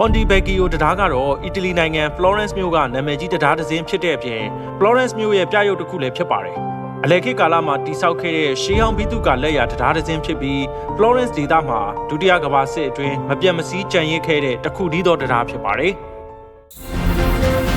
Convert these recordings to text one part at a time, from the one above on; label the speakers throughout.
Speaker 1: Ponte Vecchio တရားကတော့အီတလီနိုင်ငံ Florence မြို့ကနာမည်ကြီးတရားတစ်စင်းဖြစ်တဲ့အပြင် Florence မြို့ရဲ့ပြရုပ်တစ်ခုလည်းဖြစ်ပါတယ်။အလယ်ခေတ်ကာလမှာတိစောက်ခဲ့တဲ့ရှေးဟောင်းဘိသုကလက်ရာတရားတစ်စင်းဖြစ်ပြီး Florence ဒေသမှာဒုတိယကမ္ဘာစစ်အတွင်းမပြတ်မစည်းကြံရစ်ခဲ့တဲ့တစ်ခုတည်းသောတရားဖြစ်ပါတယ်။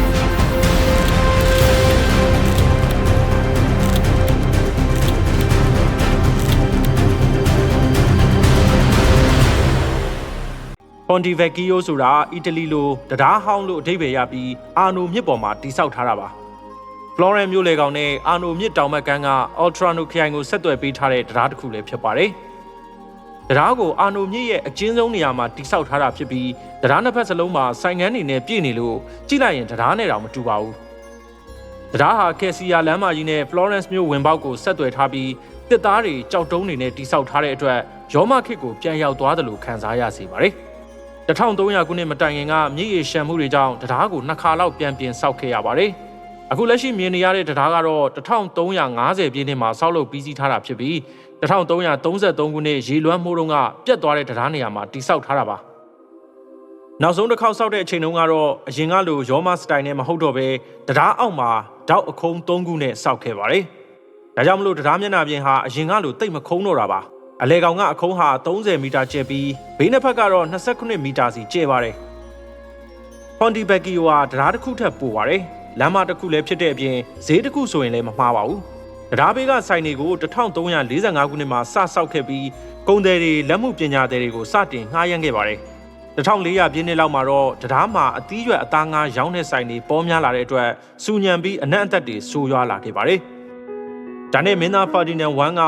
Speaker 1: Ponte Vecchio ဆိုတာအီတလီလိုတရားဟောင်းလို့အဓိပ္ပာယ်ရပြီးအာနိုမြစ်ပေါ်မှာတိစောက်ထားတာပါ။ Florence မြို့လေကောင်နဲ့အာနိုမြစ်တောင်ဘက်ကမ်းက Oltrano ခရိုင်ကိုဆက်သွယ်ပေးထားတဲ့တရားတစ်ခုလည်းဖြစ်ပါတယ်။တရားကိုအာနိုမြစ်ရဲ့အကျဉ်းဆုံးနေရာမှာတိစောက်ထားတာဖြစ်ပြီးတရားနှစ်ဖက်စလုံးမှာဆိုင်ငန်းနေနဲ့ပြည့်နေလို့ကြည့်လိုက်ရင်တရားနဲ့တော့မတူပါဘူး။တရားဟာကက်စီယာလမ်းမကြီးနဲ့ Florence မြို့ဝင်ပေါက်ကိုဆက်သွယ်ထားပြီးတစ်သားတွေကြောက်တုံးတွေနဲ့တိစောက်ထားတဲ့အတွက်ရောမခေတ်ကိုပြန်ရောက်သွားတယ်လို့ခံစားရစေပါတယ်။ 1300ခုနှစ်မတိုင်ခင်ကမြစ်ရေရှမ်းမှုတွေကြောင့်တရားကိုနှစ်ခါလောက်ပြန်ပြင်ဆောက်ခဲ့ရပါတယ်။အခုလက်ရှိမြင်နေရတဲ့တရားကတော့1350ပြည့်နှစ်မှာဆောက်လုပ်ပြီးစီးထားတာဖြစ်ပြီး1333ခုနှစ်ရေလွှမ်းမိုးတုန်းကပြတ်သွားတဲ့တရားနေရာမှာတိစောက်ထားတာပါ။နောက်ဆုံးတစ်ခေါက်ဆောက်တဲ့အချိန်တုန်းကတော့အရင်ကလိုရောမစတိုင်နဲ့မဟုတ်တော့ပဲတရားအောက်မှာတောက်အခုံး3ခုနဲ့ဆောက်ခဲ့ပါတယ်။ဒါကြောင့်မလို့တရားမျက်နှာပြင်ဟာအရင်ကလိုတိတ်မခုံးတော့တာပါ။ အလဲကောင်ကအခုံးဟာ30မီတာကျယ်ပြီးဘေးနှစ်ဖက်ကတော့29မီတာစီကျယ်ပါတယ်။ Ponte Vecchio ဟာတရားတစ်ခုထပ်ပိုပါတယ်။လမ်းမတစ်ခုလည်းဖြစ်တဲ့အပြင်ဈေးတစ်ခုဆိုရင်လည်းမမှားပါဘူး။တရားဘေးကဆိုင်တွေကို1345ခုနှစ်မှာစဆောက်ခဲ့ပြီးကုန်သည်တွေလက်မှုပညာသည်တွေကိုစတင်ငှားရမ်းခဲ့ပါတယ်။1400ပြည့်နှစ်လောက်မှာတော့တရားမှာအသီးရွက်အသားငါးရောင်းတဲ့ဆိုင်တွေပေါများလာတဲ့အတွက်စူညံပြီးအနက်အသက်တွေဆိုးရွားလာခဲ့ပါတယ်။ဒါနဲ့မင်းသားဖာဒီနန်1က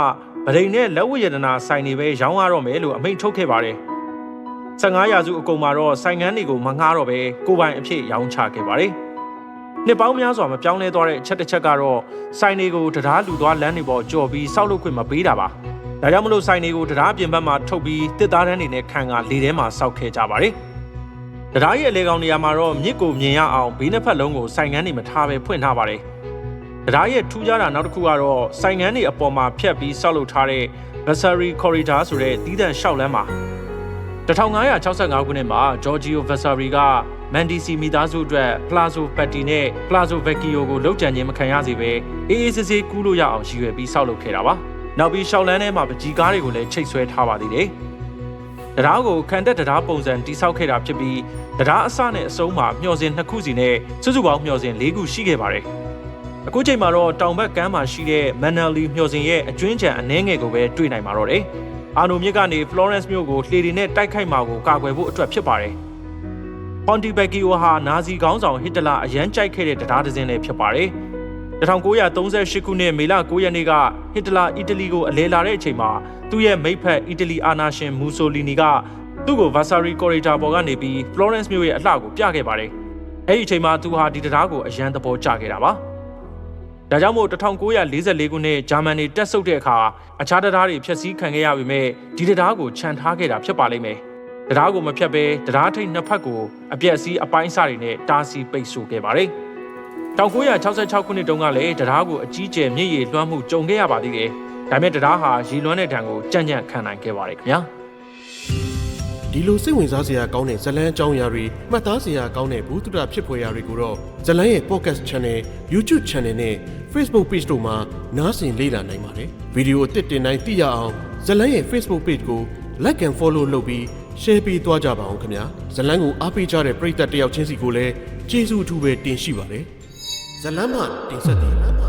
Speaker 1: ဗရိန်နဲ့လက်ဝတ်ရတနာဆိုင်တွေပဲရောင်းရတော့မယ်လို့အမိန့်ထုတ်ခဲ့ပါတယ်။15ရာစုအကုန်မှာတော့ဆိုင်ငန်းတွေကိုမငှားတော့ပဲကိုပိုင်အဖြစ်ရောင်းချခဲ့ပါတယ်။နှစ်ပေါင်းများစွာမပြောင်းလဲသွားတဲ့အချက်တစ်ချက်ကတော့ဆိုင်တွေကိုတရားလူသွားလမ်းတွေပေါ်ကြော်ပြီးစောက်လုပ်ခွင့်မပေးတာပါ။ဒါကြောင့်မလို့ဆိုင်တွေကိုတရားပြင်ဘက်မှာထုတ်ပြီးတစ်သားတန်းတွေနဲ့ခံကလေထဲမှာစောက်ခဲ့ကြပါတယ်။တရားရဲ့အလေကောင်နေရာမှာတော့မြစ်ကိုမြင်ရအောင်ဘေးနှစ်ဖက်လုံးကိုဆိုင်ငန်းတွေမထားပဲဖွင့်ထားပါတယ်။ တရားရဲ့ထူးခြားတာနောက်တစ်ခုကတော့ဆိုင်ငန်းတွေအပေါ်မှာဖြတ်ပြီးဆောက်လုပ်ထားတဲ့ Vasari Corridor ဆိုတဲ့တီးတန့်လျှောက်လမ်းပါ1565ခုနှစ်မှာ Giorgio Vasari က Medici မိသားစုအတွက် Palazzo Patti နဲ့ Palazzo Vecchio ကိုလုတ်ကြံခြင်းမခံရစေပဲအေးအေးဆေးဆေးကူးလို့ရအောင်ရည်ရွယ်ပြီးဆောက်လုပ်ခဲ့တာပါနောက်ပြီးရှောက်လန်းထဲမှာပကြီးကားတွေကိုလည်းချိတ်ဆွဲထားပါသေးတယ်တရားကိုခံတက်တရားပုံစံတိဆောက်ခဲ့တာဖြစ်ပြီးတရားအစနဲ့အဆုံးမှာမျှော်စင်နှစ်ခုစီနဲ့စုစုပေါင်းမျှော်စင်၄ခုရှိခဲ့ပါတယ်။ အခုချိန်မှာတော့တောင်ဘက်ကမ်းမှာရှိတဲ့ Manali မျှော်စင်ရဲ့အကျွင်းချံအနှဲငယ်ကိုပဲတွေ့နိုင်မှာတော့တယ်။အာနိုမြစ်ကနေ Florence မြို့ကိုလှေတွေနဲ့တိုက်ခိုက်မှာကိုကာကွယ်ဖို့အတွက်ဖြစ်ပါတယ်။ Ponte Vecchio ဟာနာဇီခေါင်းဆောင်ဟစ်တလာအရန်ကြိုက်ခဲ့တဲ့တရားတစ်စင်းလည်းဖြစ်ပါတယ်။1938ခုနှစ်မေလ9ရက်နေ့ကဟစ်တလာအီတလီကိုအလဲလာတဲ့အချိန်မှာသူ့ရဲ့မိတ်ဖက်အီတလီအာနာရှင်မူဆိုလီနီကသူ့ကို Vasari Corridor ပေါ်ကနေပြီး Florence မြို့ရဲ့အလှကိုပြခဲ့ပါတယ်။အဲ့ဒီအချိန်မှာသူဟာဒီတရားကိုအရန်သဘောကျခဲ့တာပါ။ ဒါကြောင့်မို့1944ခုနှစ်ဂျာမန်တွေတက်ဆုပ်တဲ့အခါအခြားတရားတွေဖျက်ဆီးခံခဲ့ရပေမဲ့ဒီတရားကိုခြံထားခဲ့တာဖြစ်ပါလိမ့်မယ်။တရားကိုမဖျက်ဘဲတရားထိတ်နှစ်ဖက်ကိုအပြက်စီးအပိုင်းအစတွေနဲ့တားဆီးပိတ်ဆို့ခဲ့ပါတယ်။1966ခုနှစ်တုန်းကလည်းတရားကိုအကြီးကျယ်မြင့်ရည်လွှမ်းမှုကြုံခဲ့ရပါသေးတယ်။ဒါပေမဲ့တရားဟာရေလွှမ်းတဲ့တံကိုကြံ့ကြံ့ခံနိုင်ခဲ့ပါတယ်ခင်ဗျာ။
Speaker 2: ဒီလိုစိတ်ဝင်စားစရာကောင်းတဲ့ဇတ်လန်းအကြောင်းအရာတွေမှတ်သားစရာကောင်းတဲ့ဘူးတုဒဖြစ်ဖွယ်ရာတွေကိုတော့ဇတ်လန်းရဲ့ podcast channel YouTube channel နဲ့ Facebook page တို့မှာနားဆင်လေ့လာနိုင်ပါတယ်ဗီဒီယိုအသစ်တင်တိုင်းသိရအောင်ဇတ်လန်းရဲ့ Facebook page ကို like and follow လုပ်ပြီး share ပေးသွားကြပါအောင်ခင်ဗျာဇတ်လန်းကိုအားပေးကြတဲ့ပရိသတ်တယောက်ချင်းစီကိုလည်းကျေးဇူးအထူးပဲတင်ရှိပါတယ်ဇတ်လန်းမှတင်ဆက်တယ်